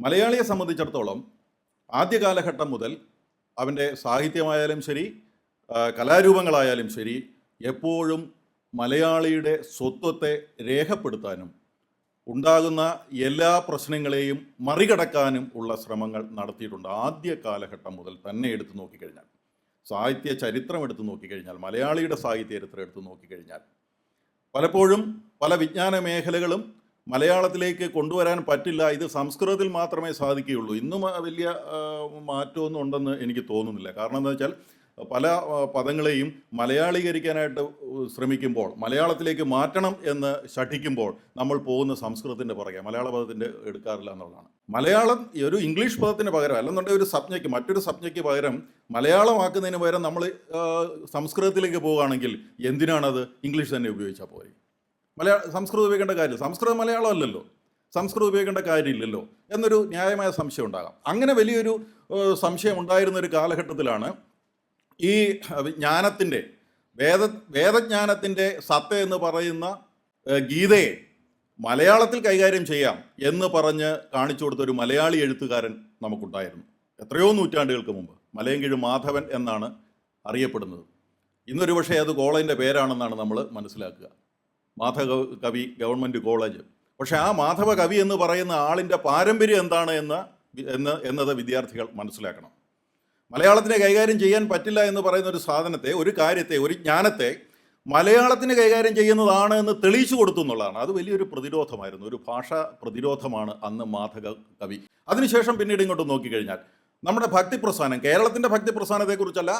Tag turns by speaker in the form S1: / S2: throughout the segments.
S1: മലയാളിയെ സംബന്ധിച്ചിടത്തോളം ആദ്യ കാലഘട്ടം മുതൽ അവന്റെ സാഹിത്യമായാലും ശരി കലാരൂപങ്ങളായാലും ശരി എപ്പോഴും മലയാളിയുടെ സ്വത്വത്തെ രേഖപ്പെടുത്താനും ഉണ്ടാകുന്ന എല്ലാ പ്രശ്നങ്ങളെയും മറികടക്കാനും ഉള്ള ശ്രമങ്ങൾ നടത്തിയിട്ടുണ്ട് ആദ്യ കാലഘട്ടം മുതൽ തന്നെ എടുത്തു നോക്കിക്കഴിഞ്ഞാൽ. സാഹിത്യ ചരിത്രം എടുത്തു നോക്കിക്കഴിഞ്ഞാൽ മലയാളിയുടെ സാഹിത്യ ചരിത്രം എടുത്തു നോക്കിക്കഴിഞ്ഞാൽ പലപ്പോഴും പല വിജ്ഞാന മേഖലകളും മലയാളത്തിലേക്ക് കൊണ്ടുവരാൻ പറ്റില്ല. ഇത് സംസ്കൃതത്തിൽ മാത്രമേ സാധിക്കുകയുള്ളൂ. ഇന്നും വലിയ മാറ്റമൊന്നും ഉണ്ടെന്ന് എനിക്ക് തോന്നുന്നില്ല. കാരണം എന്താ വെച്ചാൽ പല പദങ്ങളെയും മലയാളീകരിക്കാനായിട്ട് ശ്രമിക്കുമ്പോൾ മലയാളത്തിലേക്ക് മാറ്റണം എന്ന് ശഠിക്കുമ്പോൾ നമ്മൾ പോകുന്ന സംസ്കൃതത്തിന്റെ പുറകെ മലയാള പദത്തിന്റെ എടുക്കാറില്ല എന്നുള്ളതാണ്. മലയാളം ഒരു ഇംഗ്ലീഷ് പദത്തിന് പകരം അല്ലെന്നുണ്ടെങ്കിൽ ഒരു സബ്ജക്റ്റ് മറ്റൊരു സബ്ജക്റ്റ് പകരം മലയാളമാക്കുന്നതിന് പകരം നമ്മൾ സംസ്കൃതത്തിലേക്ക് പോവുകയാണെങ്കിൽ എന്തിനാണത് ഇംഗ്ലീഷ് തന്നെ ഉപയോഗിച്ചാൽ പോരെ? മലയാള സംസ്കൃതം ഉപയോഗിക്കേണ്ട കാര്യം സംസ്കൃതം മലയാളം അല്ലല്ലോ. സംസ്കൃതം ഉപയോഗിക്കേണ്ട കാര്യമില്ലല്ലോ. എന്നൊരു ന്യായമായ സംശയം ഉണ്ടാകാം. അങ്ങനെ വലിയൊരു സംശയം ഉണ്ടായിരുന്ന ഒരു കാലഘട്ടത്തിലാണ് ഈ ജ്ഞാനത്തിന്റെ വേദ വേദജ്ഞാനത്തിന്റെ സത്ത എന്ന് പറയുന്ന ഗീതയെ മലയാളത്തിൽ കൈകാര്യം ചെയ്യാം എന്ന് പറഞ്ഞ് കാണിച്ചു കൊടുത്ത ഒരു മലയാളി എഴുത്തുകാരൻ നമുക്കുണ്ടായിരുന്നു. എത്രയോ നൂറ്റാണ്ടുകൾക്ക് മുമ്പ്. മലയങ്കിഴ് മാധവൻ എന്നാണ് അറിയപ്പെടുന്നത്. ഇന്നൊരു പക്ഷേ അത് കോളേജിന്റെ പേരാണെന്നാണ് നമ്മൾ മനസ്സിലാക്കുക. മാധവ കവി ഗവൺമെന്റ് കോളേജ്. പക്ഷേ ആ മാധവ കവി എന്ന് പറയുന്ന ആളിന്റെ പാരമ്പര്യം എന്താണ് എന്ന് എന്ന് എന്നത് വിദ്യാർത്ഥികൾ മനസ്സിലാക്കണം. മലയാളത്തിനെ കൈകാര്യം ചെയ്യാൻ പറ്റില്ല എന്ന് പറയുന്ന ഒരു സാധനത്തെ ഒരു കാര്യത്തെ ഒരു ജ്ഞാനത്തെ മലയാളത്തിന് കൈകാര്യം ചെയ്യുന്നതാണ് എന്ന് തെളിയിച്ചു കൊടുത്തു എന്നുള്ളതാണ്. അത് വലിയൊരു പ്രതിരോധമായിരുന്നു. ഒരു ഭാഷാ പ്രതിരോധമാണ് അന്ന് മാധവ കവി അതിനുശേഷം പിന്നീട് ഇങ്ങോട്ട് നോക്കിക്കഴിഞ്ഞാൽ നമ്മുടെ ഭക്തി പ്രസ്ഥാനം കേരളത്തിന്റെ ഭക്തി പ്രസ്ഥാനത്തെക്കുറിച്ചല്ല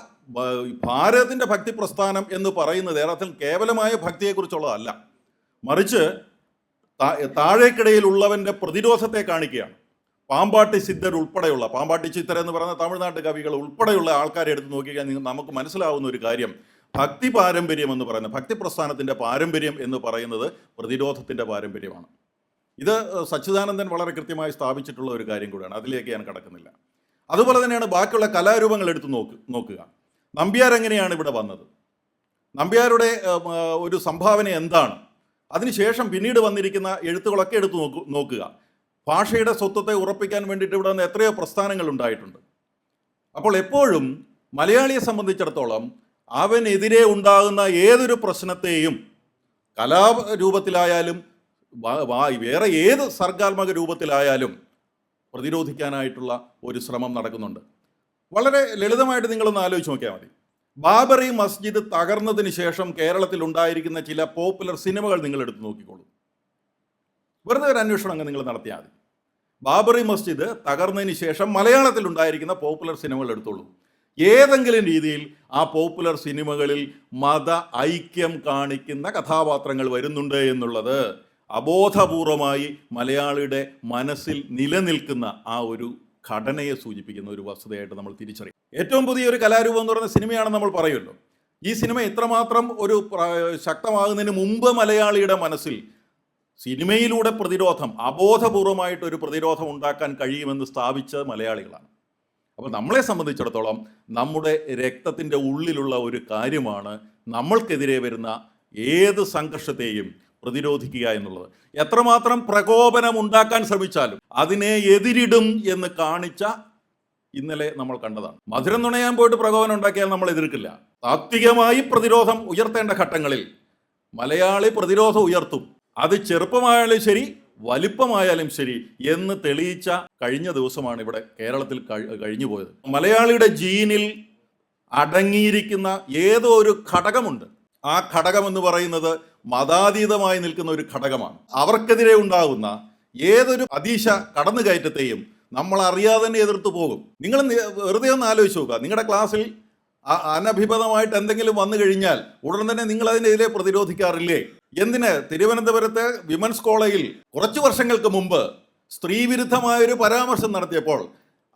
S1: ഭാരതത്തിന്റെ ഭക്തി പ്രസ്ഥാനം എന്ന് പറയുന്നത് കേരളത്തിൽ കേവലമായ ഭക്തിയെക്കുറിച്ചുള്ളതല്ല. മറിച്ച് താഴേക്കിടയിലുള്ളവന്റെ പ്രതിരോധത്തെ കാണിക്കുകയാണ്. പാമ്പാട്ടി സിദ്ധർ ഉൾപ്പെടെയുള്ള പാമ്പാട്ടി ചിത്തർ എന്ന് പറയുന്ന തമിഴ്നാട്ട് കവികൾ ഉൾപ്പെടെയുള്ള ആൾക്കാരെ എടുത്ത് നോക്കിയാൽ നമുക്ക് മനസ്സിലാവുന്ന ഒരു കാര്യം. ഭക്തി പാരമ്പര്യം എന്ന് പറയുന്നത് ഭക്തി പ്രസ്ഥാനത്തിന്റെ പാരമ്പര്യം എന്ന് പറയുന്നത് പ്രതിരോധത്തിന്റെ പാരമ്പര്യമാണ്. ഇത് സച്ചിദാനന്ദൻ വളരെ കൃത്യമായി സ്ഥാപിച്ചിട്ടുള്ള ഒരു കാര്യം കൂടിയാണ്. അതിലേക്ക് ഞാൻ കടക്കുന്നില്ല. അതുപോലെ തന്നെയാണ് ബാക്കിയുള്ള കലാരൂപങ്ങൾ എടുത്ത് നോക്ക് നോക്കുക. നമ്പ്യാർ എങ്ങനെയാണ് ഇവിടെ വന്നത്? നമ്പ്യാരുടെ ഒരു സംഭാവന എന്താണ്? അതിനുശേഷം പിന്നീട് വന്നിരിക്കുന്ന എഴുത്തുകളൊക്കെ എടുത്ത് നോക്കു നോക്കുക. ഭാഷയുടെ സ്വത്വത്തെ ഉറപ്പിക്കാൻ വേണ്ടിയിട്ട് ഇവിടെ നിന്ന് എത്രയോ പ്രസ്ഥാനങ്ങൾ ഉണ്ടായിട്ടുണ്ട്. അപ്പോൾ എപ്പോഴും മലയാളിയെ സംബന്ധിച്ചിടത്തോളം അവനെതിരെ ഉണ്ടാകുന്ന ഏതൊരു പ്രശ്നത്തെയും കലാരൂപത്തിലായാലും വേറെ ഏത് സർഗാത്മക രൂപത്തിലായാലും പ്രതിരോധിക്കാനായിട്ടുള്ള ഒരു ശ്രമം നടക്കുന്നുണ്ട്. വളരെ ലളിതമായിട്ട് നിങ്ങളൊന്ന് ആലോചിച്ച് നോക്കിയാൽ മതി. ബാബറി മസ്ജിദ് തകർന്നതിന് ശേഷം കേരളത്തിൽ ഉണ്ടായിരിക്കുന്ന ചില പോപ്പുലർ സിനിമകൾ നിങ്ങൾ എടുത്തു നോക്കിക്കോളൂ. വെറുതെ ഒരു അന്വേഷണം അങ്ങ് നിങ്ങൾ നടത്തിയാൽ മതി. ബാബറി മസ്ജിദ് തകർന്നതിന് ശേഷം മലയാളത്തിൽ ഉണ്ടായിരിക്കുന്ന പോപ്പുലർ സിനിമകൾ എടുത്തോളൂ. ഏതെങ്കിലും രീതിയിൽ ആ പോപ്പുലർ സിനിമകളിൽ മത ഐക്യം കാണിക്കുന്ന കഥാപാത്രങ്ങൾ വരുന്നുണ്ട് എന്നുള്ളത് അബോധപൂർവമായി മലയാളിയുടെ മനസ്സിൽ നിലനിൽക്കുന്ന ആ ഒരു ഘടനയെ സൂചിപ്പിക്കുന്ന ഒരു വസ്തുതയായിട്ട് നമ്മൾ തിരിച്ചറിയും. ഏറ്റവും പുതിയ ഒരു കലാരൂപം എന്ന് പറയുന്ന സിനിമയാണെന്ന് നമ്മൾ പറയുമല്ലോ ഈ സിനിമ ഇത്രമാത്രം ഒരു ശക്തമാകുന്നതിന് മുമ്പ് മലയാളിയുടെ മനസ്സിൽ സിനിമയിലൂടെ പ്രതിരോധം അബോധപൂർവമായിട്ട് ഒരു പ്രതിരോധം ഉണ്ടാക്കാൻ കഴിയുമെന്ന് സ്ഥാപിച്ച മലയാളികളാണ്. അപ്പോൾ നമ്മളെ സംബന്ധിച്ചിടത്തോളം നമ്മുടെ രക്തത്തിന്റെ ഉള്ളിലുള്ള ഒരു കാര്യമാണ് നമ്മൾക്കെതിരെ വരുന്ന ഏത് സംഘർഷത്തെയും പ്രതിരോധിക്കുക എന്നുള്ളത്. എത്രമാത്രം പ്രകോപനം ഉണ്ടാക്കാൻ ശ്രമിച്ചാലും അതിനെ എതിരിടും എന്ന് കാണിച്ച ഇന്നലെ നമ്മൾ കണ്ടതാണ്. മധുരം നുണയാൻ പോയിട്ട് പ്രകോപനം ഉണ്ടാക്കിയാൽ നമ്മൾ എതിർക്കില്ല. താത്വികമായി പ്രതിരോധം ഉയർത്തേണ്ട ഘട്ടങ്ങളിൽ മലയാളി പ്രതിരോധം ഉയർത്തും. അത് ചെറുപ്പമായാലും ശരി വലിപ്പമായാലും ശരി എന്ന് തെളിയിച്ച കഴിഞ്ഞ ദിവസമാണ് ഇവിടെ കേരളത്തിൽ കഴി- കഴിഞ്ഞു പോയത്. മലയാളിയുടെ ജീനിൽ അടങ്ങിയിരിക്കുന്ന ഏതോ ഒരു ഘടകമുണ്ട്. ആ ഘടകം എന്ന് പറയുന്നത് മതാതീതമായി നിൽക്കുന്ന ഒരു ഘടകമാണ്. അവർക്കെതിരെ ഉണ്ടാകുന്ന ഏതൊരു അതീശ കടന്നുകയറ്റത്തെയും നമ്മൾ അറിയാതെ തന്നെ എതിർത്ത് പോകും. നിങ്ങൾ വെറുതെ ഒന്ന് ആലോചിച്ച് നോക്കുക. നിങ്ങളുടെ ക്ലാസ്സിൽ അനഭിപതമായിട്ട് എന്തെങ്കിലും വന്നു കഴിഞ്ഞാൽ ഉടൻ തന്നെ നിങ്ങൾ അതിനെതിരെ പ്രതിരോധിക്കാറില്ലേ? എന്തിന്? തിരുവനന്തപുരത്തെ വിമൻസ് കോളേജിൽ കുറച്ച് വർഷങ്ങൾക്ക് മുമ്പ് സ്ത്രീവിരുദ്ധമായ ഒരു പരാമർശം നടത്തിയപ്പോൾ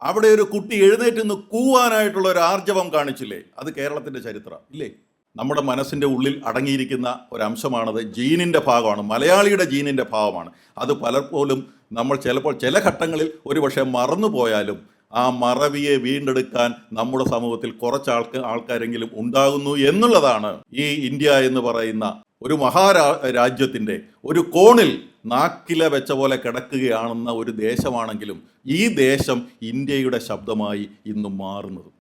S1: അവിടെ ഒരു കുട്ടി എഴുന്നേറ്റ് നിന്ന് കൂവാനായിട്ടുള്ള ഒരു ആർജവം കാണിച്ചില്ലേ? അത് കേരളത്തിന്റെ ചരിത്രം. ഇല്ലേ? നമ്മുടെ മനസ്സിന്റെ ഉള്ളിൽ അടങ്ങിയിരിക്കുന്ന ഒരംശമാണത് ജീനിന്റെ ഭാഗമാണ്. മലയാളിയുടെ ജീനിന്റെ ഭാഗമാണ് അത് പലപ്പോഴും നമ്മൾ ചിലപ്പോൾ ചില ഘട്ടങ്ങളിൽ ഒരുപക്ഷെ മറന്നുപോയാലും ആ മറവിയെ വീണ്ടെടുക്കാൻ നമ്മുടെ സമൂഹത്തിൽ കുറച്ച് ആൾക്ക് ആൾക്കാരെങ്കിലും ഉണ്ടാകുന്നു എന്നുള്ളതാണ് ഈ ഇന്ത്യ എന്ന് പറയുന്ന ഒരു മഹാരാ രാജ്യത്തിന്റെ ഒരു കോണിൽ നാക്കില വെച്ച പോലെ കിടക്കുകയാണെന്ന ഒരു ദേശമാണെങ്കിലും ഈ ദേശം ഇന്ത്യയുടെ ശബ്ദമായി ഇന്നും മാറുന്നത്.